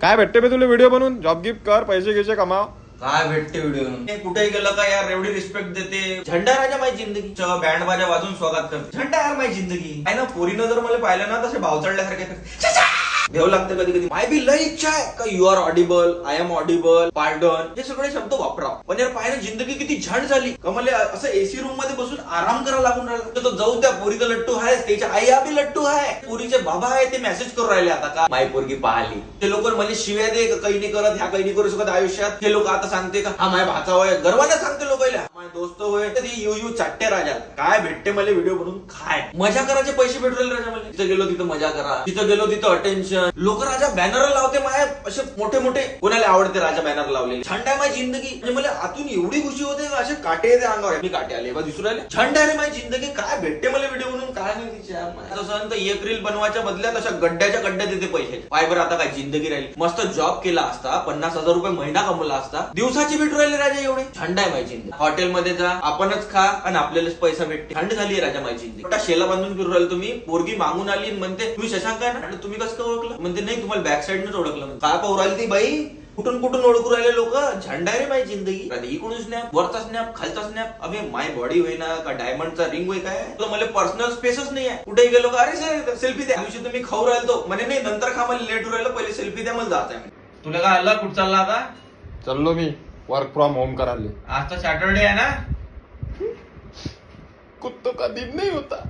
काय भेटते बे तुला व्हिडिओ बनवून? जॉब गिफ्ट कर पैसे घ्यायचे कमाव. काय भेटते व्हिडिओ कुठेही गेलं का यार? एवढी रिस्पेक्ट देते. झंडा राजा माझी जिंदगी. बँड बाजा वाजून स्वागत करते. झंडा यार माझी जिंदगी. आहे ना पोरीनं जर मला पाहिलं ना तसे भाव चढल्यासारखे. करते. लागते कधी कधी. माय बी लय इच्छा आहे का you are audible I am audible pardon हे सगळे शब्द वापरा. पण यार पाहिजे जिंदगी किती झंड झाली. का मला असं एसी रूममध्ये बसून आराम करायला लागून राहिला. तर तो जाऊ त्या पोरीचा लट्टू आहे त्याच्या आई बी लट्टू आहे पोरीचे बाबा आहे ते मेसेज करून राहिले आता का? माय पोरगी पाहिली. ते लोक मला शिव्या दे काही नाही करत ह्या काही नाही करू शकत आयुष्यात. हे लोक आता सांगते का हा माय भाचा गर्वाने सांगते लोकांना माय दोस्त होय यू यू चाटते राजा. काय भेटते मला व्हिडिओ बनवून? काय? मजा करायचे पैसे भेटले राजा मला तिथं गेलो तिथं मजा करा. तिथं गेलो तिथं अटेन्शन लोक राजा बॅनर लावते माया असे मोठे मोठे. कोणाला आवडते राजा बॅनर लावलेले? छंड आहे माझी जिंदगी. म्हणजे मला आतून एवढी खुशी होते असे काटे येते अंगावर. मी काटे आले. बा दिसून राहिले? छंड आहे रे माझी जिंदगी. काय भेटते मला व्हिडिओ बनवून? काय नाही तिच्या तसं तर एक रील बनवायच्या बदल्यात अशा गड्ड्याच्या गड्ड्या देते पैसे. पाय बरं आता काय जिंदगी राहिली. मस्त जॉब केला असता पन्नास हजार रुपये महिना कमवला असता. दिवसाची भेटू राहिले राजा एवढे. छंड आहे माझी जिंदगी. हॉटेलमध्ये जा. आपणच खा आणि आपल्यालाच पैसा भेटते. थंड झाली राजा माझी शेला बांधून फिरू राहिले तुम्ही. पोरगी मागून आली म्हणते तुम्ही शशांक आहे ना आणि तुम्ही कसं काय ओळखलं? म्हणते नाही तुम्हाला बॅक साईडनच ओळखलं. काय पाहू राहिली ती बाई? कुठून कुठून ओळखू राहिले लोक? झंडा रे माझी जिंदगी. इकडून स्नॅप वरचा स्नॅप खालचा स्नॅप अबे माय बॉडी होय ना का? डायमंडचा रिंग होय काय? तर मला पर्सनल स्पेसच नाही आहे कुठेही गेलो का? अरे सर सेल्फी द्या. दिवशी तुम्ही खाऊ राहिलो म्हणे नाही नंतर खा मला लेट राहिलं. पहिले सेल्फी द्या मला जात आहे. तुला काय आलं कुठं चालला आता? चाललो मी. वर्क फ्रॉम होम करायला. आज तर सॅटरडे आहे ना? कुत्तों का दिन नहीं होता।